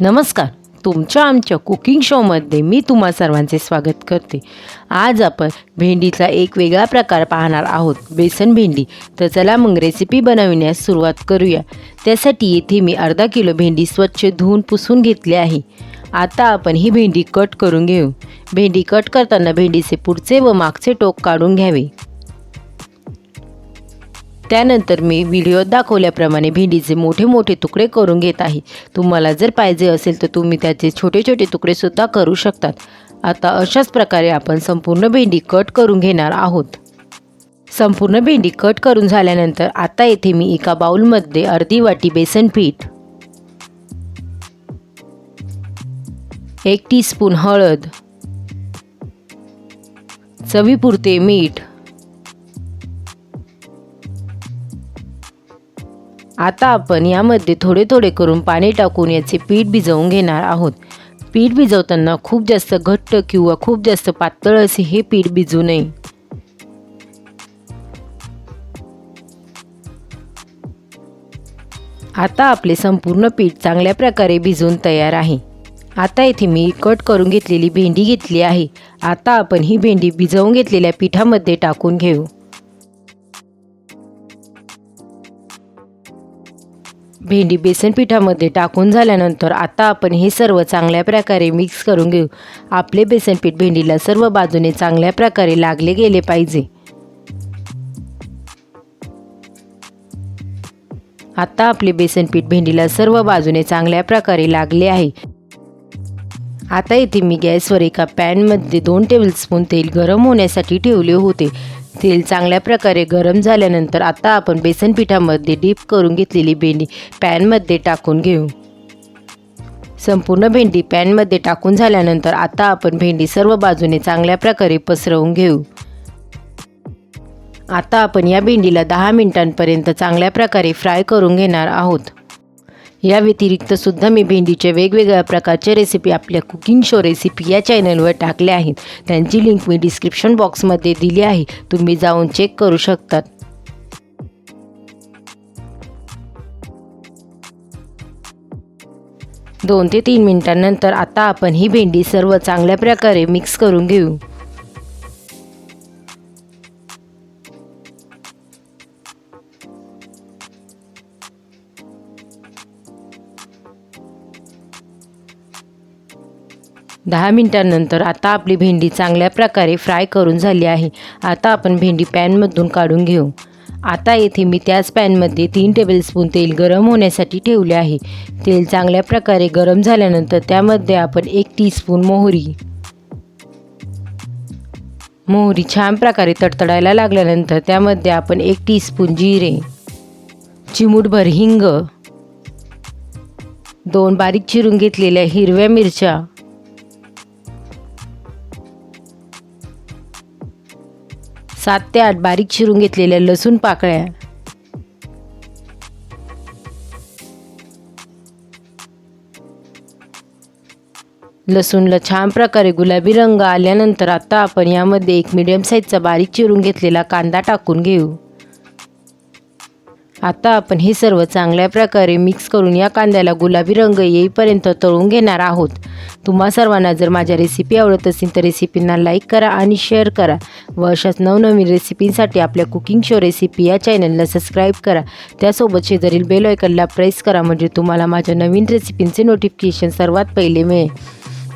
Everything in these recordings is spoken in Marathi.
नमस्कार. तुमच्या आमच्या कुकिंग शोमध्ये मी तुम्हा सर्वांचे स्वागत करते. आज आपण भेंडीचा एक वेगळा प्रकार पाहणार आहोत बेसन भेंडी. तर चला मग रेसिपी बनविण्यास सुरुवात करूया. त्यासाठी येथे मी अर्धा किलो भेंडी स्वच्छ धुवून पुसून घेतली आहे. आता आपण ही भेंडी कट करून घेऊ. भेंडी कट करताना भेंडीचे पुढचे व मागचे टोक काढून घ्यावे. त्यानंतर मी व्हिडिओत दाखवल्याप्रमाणे भेंडीचे मोठे मोठे तुकडे करून घेत आहे. तुम्हाला जर पाहिजे असेल तर तुम्ही त्याचे छोटे छोटे तुकडेसुद्धा करू शकतात. आता अशाच प्रकारे आपण संपूर्ण भेंडी कट करून घेणार आहोत. संपूर्ण भेंडी कट करून झाल्यानंतर आता येथे मी एका बाऊलमध्ये अर्धी वाटी बेसन पीठ एक टीस्पून हळद चवीपुरते मीठ आता आपण यामध्ये थोडे थोडे करून पाणी टाकून याचे पीठ भिजवून घेणार आहोत. पीठ भिजवताना खूप जास्त घट्ट किंवा खूप जास्त पातळ असे हे पीठ भिजू नये. आता आपले संपूर्ण पीठ चांगल्या प्रकारे भिजून तयार आहे. आता येथे मी कट करून घेतलेली भेंडी घेतली आहे. आता आपण ही भेंडी भिजवून घेतलेल्या पिठामध्ये टाकून घेऊ. भेंडी बेसन पिठामध्ये टाकून झाल्यानंतर आता आपण हे सर्व चांगल्या प्रकारे मिक्स करून घेऊ. आपले बेसनपीठ भेंडीला सर्व बाजूने चांगल्या प्रकारे लागले गेले पाहिजे. आता आपले बेसनपीठ भेंडीला सर्व बाजूने चांगल्या प्रकारे लागले आहे. आता येथे मी गॅसवर एका पॅनमध्ये दोन टेबलस्पून तेल गरम होण्यासाठी ठेवले होते. तेल चांगल्या प्रकारे गरम झाल्यानंतर आता आपण बेसन पिठामध्ये डीप करून घेतलेली भेंडी पॅनमध्ये टाकून घेऊ. संपूर्ण भेंडी पॅनमध्ये टाकून झाल्यानंतर आता आपण भेंडी सर्व बाजूने चांगल्या प्रकारे पसरवून घेऊ. आता आपण या भेंडीला दहा मिनिटांपर्यंत चांगल्या प्रकारे फ्राय करून घेणार आहोत. या व्यतिरिक्त सुद्धा मी भेंडीचे वेगवेगळ्या प्रकारच्या रेसिपी आपल्या कुकिंग शो रेसिपी या चॅनलवर टाकल्या आहेत. त्यांची लिंक मी डिस्क्रिप्शन बॉक्समध्ये दिली आहे. तुम्ही जाऊन चेक करू शकतात. दोन ते तीन मिनिटांनंतर आता आपण ही भेंडी सर्व चांगल्या प्रकारे मिक्स करून घेऊ. दहा मिनिटांनंतर आता आपली भेंडी चांगल्या प्रकारे फ्राय करून झाली आहे. आता आपण भेंडी पॅनमधून काढून घेऊ. आता येथे मी त्याच पॅनमध्ये तीन टेबलस्पून तेल गरम होण्यासाठी ठेवले आहे. तेल चांगल्या प्रकारे गरम झाल्यानंतर त्यामध्ये आपण एक टीस्पून मोहरी. मोहरी छान प्रकारे तडतडायला लागल्यानंतर त्यामध्ये आपण एक टीस्पून जिरे चिमूटभर हिंग दोन बारीक चिरून घेतलेल्या हिरव्या मिरच्या सात ते आठ बारीक चिरून घेतलेल्या लसूण पाकळ्या. लसूणला छान प्रकारे गुलाबी रंग आल्यानंतर आता आपण यामध्ये एक मिडियम साईजचा बारीक चिरून घेतलेला कांदा टाकून घेऊ. आता आपण हे सर्व चांगल्या प्रकारे मिक्स करून या कांद्याला गुलाबी रंग येईपर्यंत तळून घेणार आहोत. तुम्हा सर्वांना जर माझ्या रेसिपी आवडत असेल तर रेसिपींना लाईक करा आणि शेअर करा व अशाच नवनवीन रेसिपींसाठी आपल्या कुकिंग शो रेसिपी या चॅनलला सबस्क्राईब करा. त्यासोबत शेजारील बेल आयकनला प्रेस करा म्हणजे तुम्हाला माझ्या नवीन रेसिपींचे नोटिफिकेशन सर्वात पहिले मिळेल.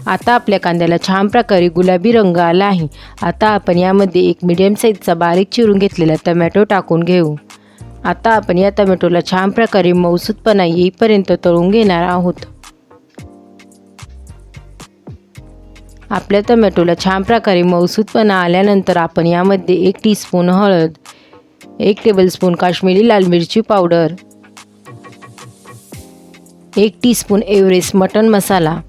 आता आपल्या कांद्याला छान प्रकारे गुलाबी रंग आला आहे. आता आपण यामध्ये एक मिडियम साईजचा बारीक चिरून घेतलेला टमॅटो टाकून घेऊ. आता आपण या टमॅटोला छान प्रकारे मौसूदपणा येईपर्यंत तळून घेणार आहोत. आपल्या टमॅटोला छान प्रकारे मौसूदपणा आल्यानंतर आपण यामध्ये एक टीस्पून हळद एक टेबलस्पून काश्मीरी लाल मिरची पावडर एक टीस्पून एव्हरेस्ट मटन मसाला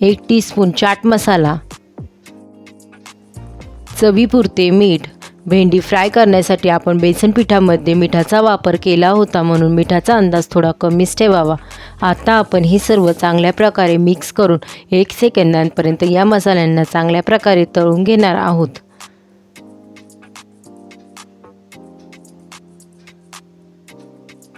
एक टीस्पून चाट मसाला चवीपुरते मीठ भेंडी फ्राय करण्यासाठी आपण बेसन पिठामध्ये मिठाचा वापर केला होता म्हणून मिठाचा अंदाज थोडा कमीच ठेवावा. आता आपण हे सर्व चांगल्या प्रकारे मिक्स करून एक सेकंदांपर्यंत या मसाल्यांना चांगल्या प्रकारे तळून घेणार आहोत.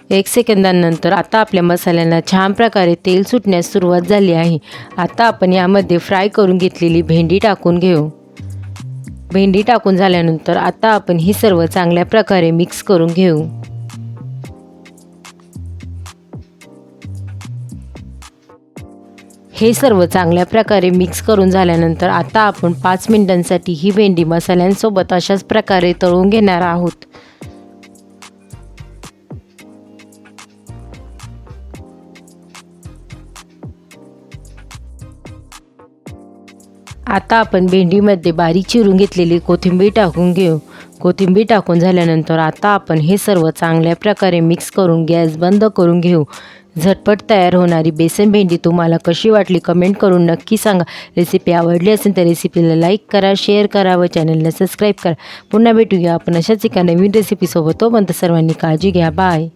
एक सेकंदानंतर आता आपल्या मसाल्यांना छान प्रकारे तेल सुटण्यास सुरुवात झाली आहे. आता आपण यामध्ये फ्राय करून घेतलेली भेंडी टाकून घेऊ. भेंडी टाकून झाल्यानंतर आता आपण ही सर्व चांगल्या प्रकारे मिक्स करून घेऊ. हे सर्व चांगल्या प्रकारे मिक्स करून झाल्यानंतर आता आपण पाच मिनिटांसाठी ही भेंडी मसाल्यांसोबत अशाच प्रकारे तळून घेणार आहोत. आता आपण भेंडीमध्ये बारीक चिरून घेतलेली कोथिंबीर टाकून घेऊ. कोथिंबीर टाकून झाल्यानंतर आता आपण हे सर्व चांगल्या प्रकारे मिक्स करून गॅस बंद करून घेऊ. झटपट तयार होणारी बेसन भेंडी तुम्हाला कशी वाटली कमेंट करून नक्की सांगा. रेसिपी आवडली असेल तर रेसिपीला लाईक करा शेअर करा व चॅनलला सबस्क्राईब करा. पुन्हा भेटूया आपण अशाच एका नवीन रेसिपीसोबत तोपर्यंत सर्वांनी काळजी घ्या. बाय